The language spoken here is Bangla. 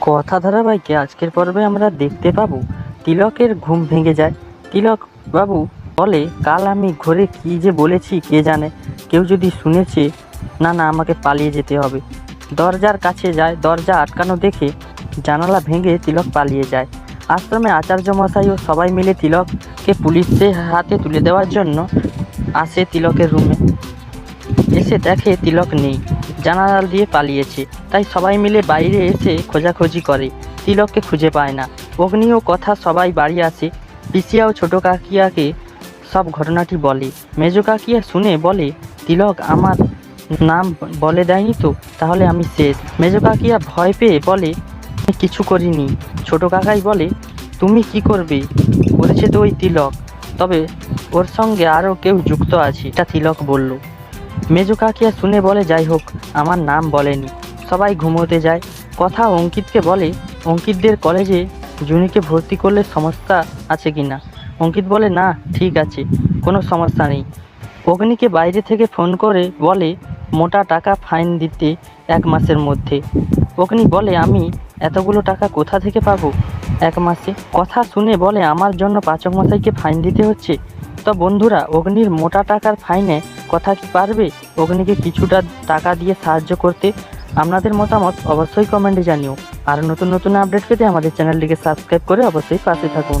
কথা ধারাবাহিকে আজকের পর্বে আমরা দেখতে পাবো তিলকের ঘুম ভেঙে যায়। তিলক বাবু বলে, কাল আমি ঘরে কি যে বলেছি কে জানে? কেউ যদি শুনেছে, না না, আমাকে পালিয়ে যেতে হবে। দরজার কাছে যায়। দরজা আটকানো দেখে জানালা ভেঙে তিলক পালিয়ে যায়। আশ্রমে আচার্য মশাই ও সবাই মিলে তিলককে পুলিশের হাতে তুলে দেওয়ার জন্য আসে তিলকের রুমে। এসে দেখে তিলক নেই। জানালা দিয়ে পালিয়েছে। তাই সবাই মিলে বাইরে এসে খোঁজাখুঁজি করে। তিলককে খুঁজে পায় না। অগ্নিও কথা সবাই বাড়ি আসে। পিসিয়া ও ছোটো কাকিয়াকে সব ঘটনাটি বলে। মেজো কাকিয়া শুনে বলে, তিলক, আমার নাম বলে দেয়নি তো? তাহলে আমি শেষ। মেজো কাকিয়া ভয় পেয়ে বলে কিছু করিনি। ছোটো কাকাই বলে, তুমি কি করবে? করেছে তো ওই তিলক। তবে ওর সঙ্গে আরও কেউ যুক্ত আছে, এটা তিলক বলল। মেজো কাকিয়া শুনে বলে, যাই হোক, আমার নাম বলেনি। সবাই ঘুমোতে যায়। কথা অঙ্কিতকে বলে, অঙ্কিতদের কলেজে জুনিকে ভর্তি করলে সমস্যা আছে কি না অঙ্কিত বলে, না, ঠিক আছে, কোনো সমস্যা নেই। অগ্নিকে বাইরে থেকে ফোন করে বলে, মোটা টাকা ফাইন দিতে এক মাসের মধ্যে। অগ্নি বলে, আমি এতগুলো টাকা কোথা থেকে পাবো? এক মাসে। কথা শুনে বলে, আমার জন্য পাচক মশাইকে ফাইন দিতে হচ্ছে? তো বন্ধুরা, অগ্নির মোটা টাকার ফাইনে কথা কি পারবে? অগ্নিকে কিছুটা টাকা দিয়ে সাহায্য করতে আপনাদের মতামত অবশ্যই কমেন্টে জানিও। আর নতুন নতুন আপডেট পেতে আমাদের চ্যানেলটিকে সাবস্ক্রাইব করে অবশ্যই পাশে থাকুন।